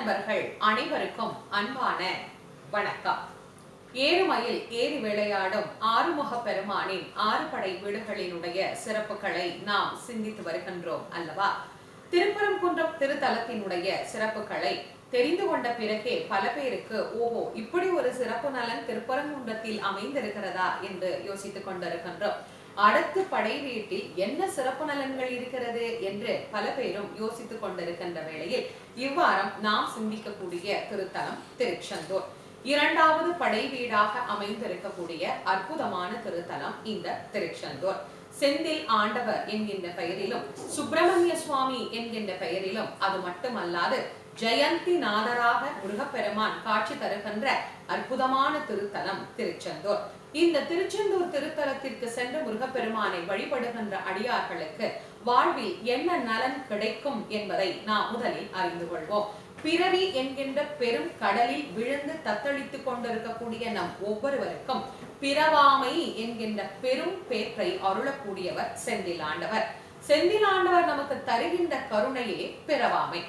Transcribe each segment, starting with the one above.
நண்பர்கள் அனைவருக்கும் அன்பான வணக்கம். ஏறுமயில் ஏறி விளையாடும் ஆறுமுக பெருமானின் ஆறு படை வீடுகளினுடைய சிறப்புகளை நாம் சிந்தித்து வருகின்றோம் அல்லவா? திருப்பரங்குன்றம் திருத்தலத்தினுடைய சிறப்புகளை தெரிந்து கொண்ட பிறகே பல பேருக்கு ஓஹோ இப்படி ஒரு சிறப்பு நலன் திருப்பரங்குன்றத்தில் அமைந்திருக்கிறதா என்று யோசித்துக் கொண்டிருக்கின்றோம். அடுத்து படை வீட்டில் என்ன சிறப்பு நலன்கள் இருக்கிறது என்று பல பேரும் யோசித்துக் கொண்டிருக்கின்ற வேளையில் இவ்வாரம் நாம் சிந்திக்கக்கூடிய திருத்தலம் திருச்செந்தூர். இரண்டாவது படை வீடாக அமைந்திருக்கக்கூடிய அற்புதமான திருத்தலம் இந்த திருச்செந்தூர். செந்தில் ஆண்டவர் என்கின்ற பெயரிலும் சுப்பிரமணிய சுவாமி என்கின்ற பெயரிலும் அது மட்டுமல்லாது ஜெயந்தி நாதராக முருகப்பெருமான் காட்சி தருகின்ற அற்புதமான திருத்தலம் திருச்செந்தூர். இந்த திருச்செந்தூர் திருத்தலத்திற்கு சென்று முருகப்பெருமானை வழிபடுகின்ற அடியார்களுக்கு வாழ்வில் என்ன நலன் கிடைக்கும் என்பதை நாம் முதலில் அறிந்து கொள்வோம். பிறவி என்கின்ற பெரும் கடலில் விழுந்து தத்தளித்துக் கொண்டிருக்கக்கூடிய நம் ஒவ்வொருவருக்கும் பிறவாமை என்கின்ற பெரும் பேற்றை அருளக்கூடியவர் செந்திலாண்டவர் செந்திலாண்டவர் நமக்கு தருகின்ற கருணையே பிறவாமை.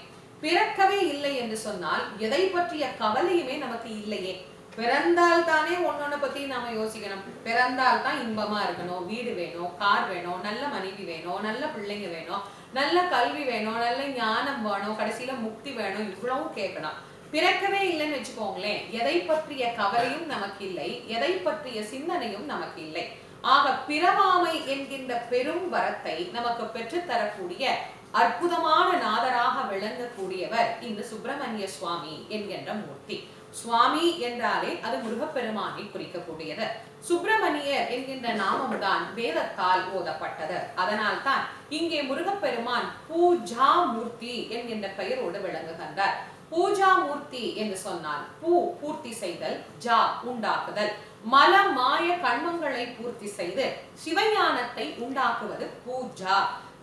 பிறக்கவே இல்லை என்று சொன்னால் எதை பற்றிய கவலையுமே நமக்கு இல்லையே. பிறந்தால் தானே ஒன்னொன்னு பத்தி நாம யோசிக்கணும். பிறந்தால் தான் இன்பமா இருக்கணும். வீடு வேணும் கார் வேணும் நல்ல மனைவி வேணும் நல்ல பிள்ளைங்க வேணும் நல்ல கல்வி வேணும் நல்ல ஞானம் வேணும் கடைசியில முக்தி வேணும் இவ்வளவும் கேட்கணும். பிறக்கவே இல்லைன்னு வச்சுக்கோங்களேன். எதை பற்றிய கவலையும் நமக்கு இல்லை. எதை பற்றிய சிந்தனையும் நமக்கு இல்லை. ஆக பிறவாமை என்கின்ற பெரும் வரத்தை நமக்கு பெற்றுத்தரக்கூடிய அற்புதமான நாத விளங்கக்கூடியவர் இந்த சுப்பிரமணிய சுவாமி என்கின்ற மூர்த்தி. சுவாமி என்றாலே அது முருகப்பெருமானை குறிக்கக்கூடியது. சுப்பிரமணியர் என்கின்ற நாமம் தான் வேதத்தால் ஓதப்பட்டது. அதனால் தான் இங்கே முருகப்பெருமான் பூஜா மூர்த்தி என்கின்ற பெயரோடு விளங்குகின்றார். பூஜா மூர்த்தி என்று சொன்னால் பூ பூர்த்தி செய்தல் ஜா உண்டாக்குதல். மல மாய கண்மங்களை பூர்த்தி செய்து சிவஞானத்தை உண்டாக்குவது பூஜா.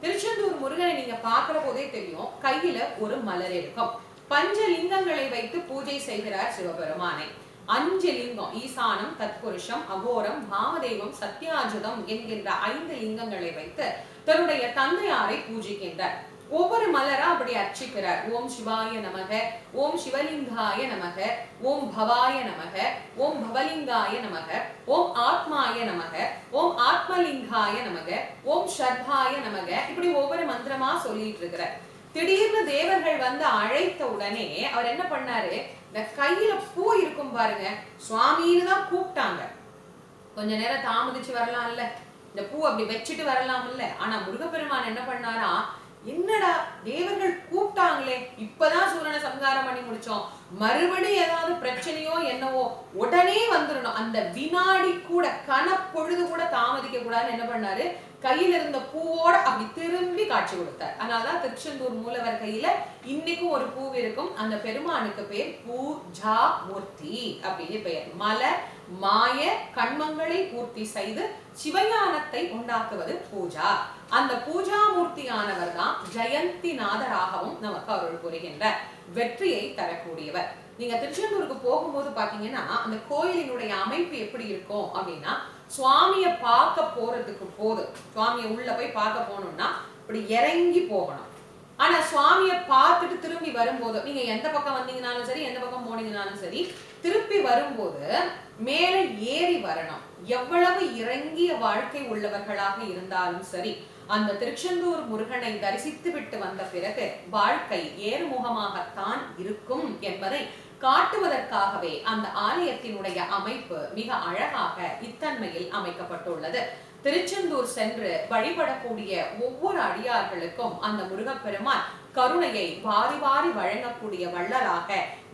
திருச்செந்தூர் முருகனை நீங்க பார்க்கிற போதே தெரியும் கையில ஒரு மலர் இருக்கும். பஞ்ச லிங்கங்களை வைத்து பூஜை செய்கிறார் சிவபெருமானை. அஞ்சு லிங்கம் ஈசானம் தத்புருஷம் அகோரம் வாமதேவம் சத்யாஜுதம் என்கின்ற ஐந்து லிங்கங்களை வைத்து தன்னுடைய தந்தையாரை பூஜிக்கின்றார். ஒவ்வொரு மலரா அப்படி அர்ச்சிக்கிறார். ஓம் சிவாய நமக ஓம் சிவலிங்காய நமக ஓம் பவாய நமக ஓம் பவலிங்காய நமக ஓம் ஆத்மாய நமக ஓம் ஆத்மலிங்காய நமக ஓம் ஷர்பாய நமக இப்படி ஒவ்வொரு மந்திரமா சொல்லிட்டு இருக்கிறார். திடீர்னு தேவர்கள் வந்து அழைத்த உடனே அவர் என்ன பண்ணாரு? இந்த கையில பூ இருக்கும் பாருங்க. சுவாமின்னு தான் கூப்பிட்டாங்க. கொஞ்ச நேரம் தாமதிச்சு வரலாம் இல்ல இந்த பூ அப்படி வச்சுட்டு வரலாம் இல்ல ஆனா முருகப்பெருமான் என்ன பண்ணாரா? என்னடா தேவர்கள் கூப்பிட்டாங்களே. இப்பதான் சூரனை சம்ஹாரம் பண்ணி முடிச்சோம். மறுபடியும் ஏதாவது பிரச்சனையோ என்னவோ உடனே வந்துடணும் அந்த வினாடி கூட கனப்பொழுது கூட தாமதிக்க கூடாதுன்னு என்ன பண்ணாரு? கையில இருந்த பூவோட அப்படி திரும்பி காட்சி கொடுத்தார். அதனாலதான் திருச்செந்தூர் மூலவர் கையில இன்னைக்கும் ஒரு பூ இருக்கும். அந்த பெருமானுக்கு பேர் பூஜா மூர்த்தி அப்படின்னு பெயர். மலர் மாய கண்மங்களை பூர்த்தி செய்து சிவஞானத்தை உண்டாக்குவது பூஜா. அந்த பூஜா மூர்த்தியானவர் தான் ஜெயந்தி நாதராகவும் நமக்கு அருள் புரிகின்ற வெற்றியை தரக்கூடியவர். நீங்க திருச்செந்தூருக்கு போகும்போது பாத்தீங்கன்னா அந்த கோயிலினுடைய அமைப்பு எப்படி இருக்கும் அப்படின்னா சுவாமிய பார்க்க போறதுக்கு போது சுவாமிய உள்ள போய் பார்க்க போகணும்னா இப்படி இறங்கி போகணும். ஆனா சுவாமிய பார்த்துட்டு திரும்பி வரும்போது நீங்க எந்த பக்கம் வந்தீங்கனாலும் சரி எந்த பக்கம் போனீங்கனாலும் சரி திருப்பி வரும்போது மேல ஏறி வரணும். எவ்வளவு இறங்கிய வாழ்க்கை உள்ளவர்களாக இருந்தாலும் சரி அந்த திருச்செந்தூர் முருகனை தரிசித்து விட்டு வந்த பிறகு வாழ்க்கை ஏறுமுகமாகத்தான் இருக்கும் என்பதை காட்டுவதற்காகவே அந்த ஆலயத்தினுடைய அமைப்பு மிக அழகாக இத்தன்மையில் அமைக்கப்பட்டுள்ளது. திருச்செந்தூர் சென்று வழிபடக்கூடிய ஒவ்வொரு அடியார்களுக்கும் அந்த முருகப்பெருமான் கருணையை வாரி வாரி வழங்கக்கூடிய வள்ளலாக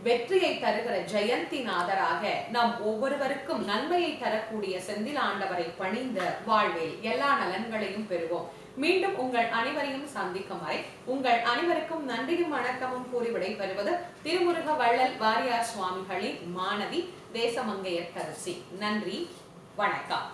வெற்றியை தருகிற ஜெயந்தி நாதராக நம் ஒவ்வொருவருக்கும் நன்மையை தரக்கூடிய செந்திலாண்டவரை பணிந்த வாழ்வில் எல்லா நலன்களையும் பெறுவோம். மீண்டும் உங்கள் அனைவரையும் சந்திக்கும் வரை உங்கள் அனைவருக்கும் நன்றியும் வணக்கமும் கூறி விடைபெறுவது திருமுருக வள்ளல் வாரியார் சுவாமிகளின் மாணவி தேசமங்கையர்கரசி நன்றி வணக்கம்.